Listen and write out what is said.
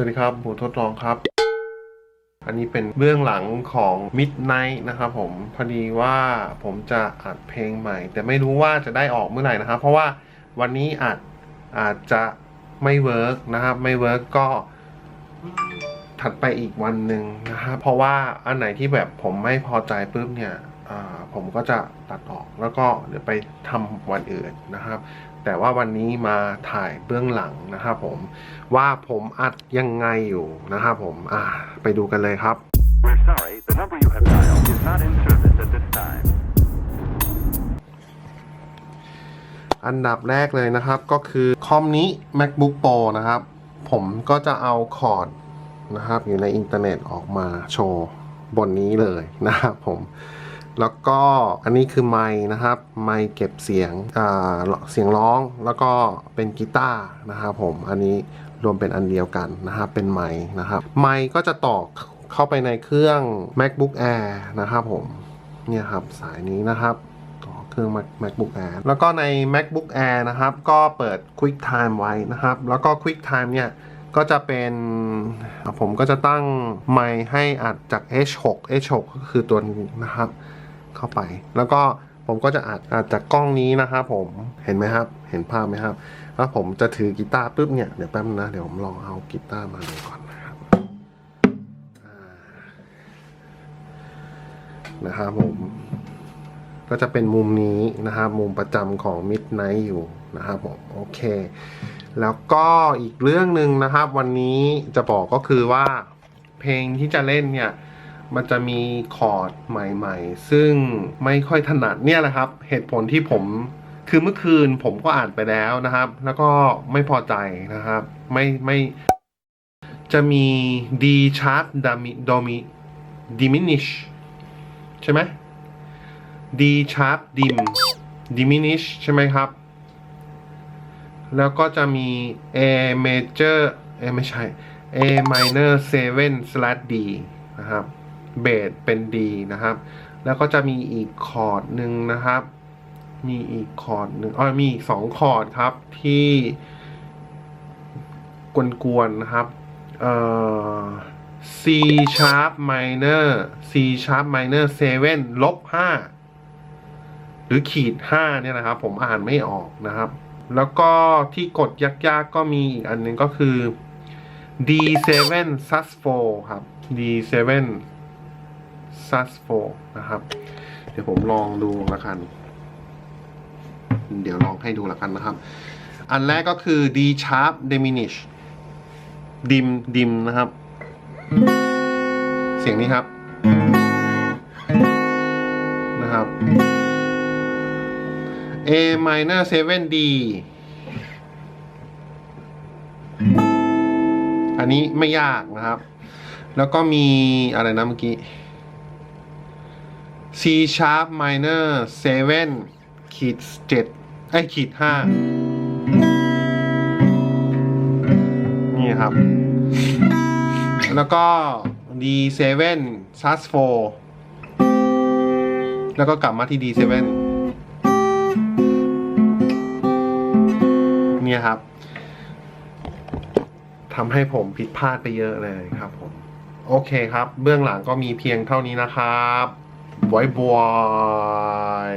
วัสดีครับหมูทดลองครับ อันนี้เป็นเบื้องหลังของ Midnight นะครับผม พอดีว่าผมจะอัดเพลงใหม่ แต่ไม่รู้ว่าจะได้ออกเมื่อไหร่นะครับ เพราะว่าวันนี้อาจอาจจะไม่เวิร์กนะครับ ไม่เวิร์กก็ถัดไปอีกวันหนึ่งนะครับ เพราะว่าอันไหนที่แบบผมไม่พอใจปุ๊บเนี่ย ผมก็จะตัดออกแล้วก็เดี๋ยวไปทำวันอื่นนะครับ แต่ว่าวันนี้มาถ่ายเบื้องหลังนะครับผมว่าผมอัดยังไงอยู่นะครับผมอ่าไปดูกันเลยครับ We're sorry, the number you have dialed is not in service at this time. อันดับแรกเลยนะครับก็คือคอมนี้ MacBook Pro นะครับ ผมก็จะเอาคอร์ดนะครับอยู่ในอินเทอร์เน็ตออกมาโชว์บนนี้เลยนะครับผม แล้วก็อันนี้คือไมค์นะครับ ไมค์เก็บเสียงเสียงร้องแล้วก็เป็นกีตาร์นะครับผมอันนี้รวมเป็นอันเดียวกันนะครับเป็นไมค์นะครับ ไมค์ก็จะต่อเข้าไปในเครื่อง MacBook Air นะครับผมเนี่ยครับสายนี้นะครับต่อเครื่อง Mac- MacBook Air แล้วก็ใน MacBook Air นะครับ ก็เปิด QuickTime ไว้นะครับ แล้วก็ QuickTime เนี่ยก็จะเป็นผมก็จะตั้งไมค์ให้อัดจาก H6 H6 ก็คือตัวนี้นะครับ เข้าไป แล้วก็ผมก็จะอัดอัดจากกล้องนี้นะครับผมเห็นไหมครับ เห็นภาพไหมครับ แล้วผมจะถือกีตาร์ปุ๊บเนี่ยเดี๋ยวแป๊บนะเดี๋ยวผมลองเอากีตาร์มาดูก่อนนะครับนะครับผมก็จะเป็นมุมนี้นะครับมุมประจำของ Midnight อยู่นะครับผมโอเค แล้วก็อีกเรื่องหนึ่งนะครับ วันนี้จะบอกก็คือว่าเพลงที่จะเล่นเนี่ย มันจะมีคอร์ดใหม่ๆ ซึ่งไม่ค่อยถนัดเนี่ยแหละครับ เหตุผลที่ผมคือเมื่อคืนผมก็อ่านไปแล้วนะครับ แล้วก็ไม่พอใจนะครับ ไม่ไม่ จะมี D sharp domi diminish ใช่ไหม D sharp dim diminish ใช่ไหมครับ แล้วก็จะมี A major เอไม่ใช่ A minor 7 slash D นะครับ เบสเป็น D นะครับ แล้วก็จะมีอีกคอร์ดหนึ่งนะครับ มีอีกคอร์ดหนึ่งอ๋อมีอีกสองคอร์ดครับที่กวนๆนะครับเอ่อ C sharp minor C sharp minor 7ลบ5หรือขีด 5 เนี่ยนะครับ ผมอ่านไม่ออกนะครับ แล้วก็ที่กดยากๆก็มีอีกอันหนึงก็คือ D7 sus4 ครับ D7 sus4 นะครับ เดี๋ยวผมลองดูละกัน เดี๋ยวลองให้ดูละกันนะครับ อันแรกก็คือ D sharp diminish dim dim นะครับ เสียงนี้ครับ นะครับ A minor 7 D อันนี้ไม่ยากนะครับ แล้วก็มีอะไรนะเมื่อกี้ C sharp minor 7ขีด7ไอ้ขีด5นี่ครับ แล้วก็ D7 sus4 แล้วก็กลับมาที่ D7 เนี่ยครับทำให้ผมผิดพลาดไปเยอะเลยครับผม โอเคครับ เบื้องหลังก็มีเพียงเท่านี้นะครับ บายบาย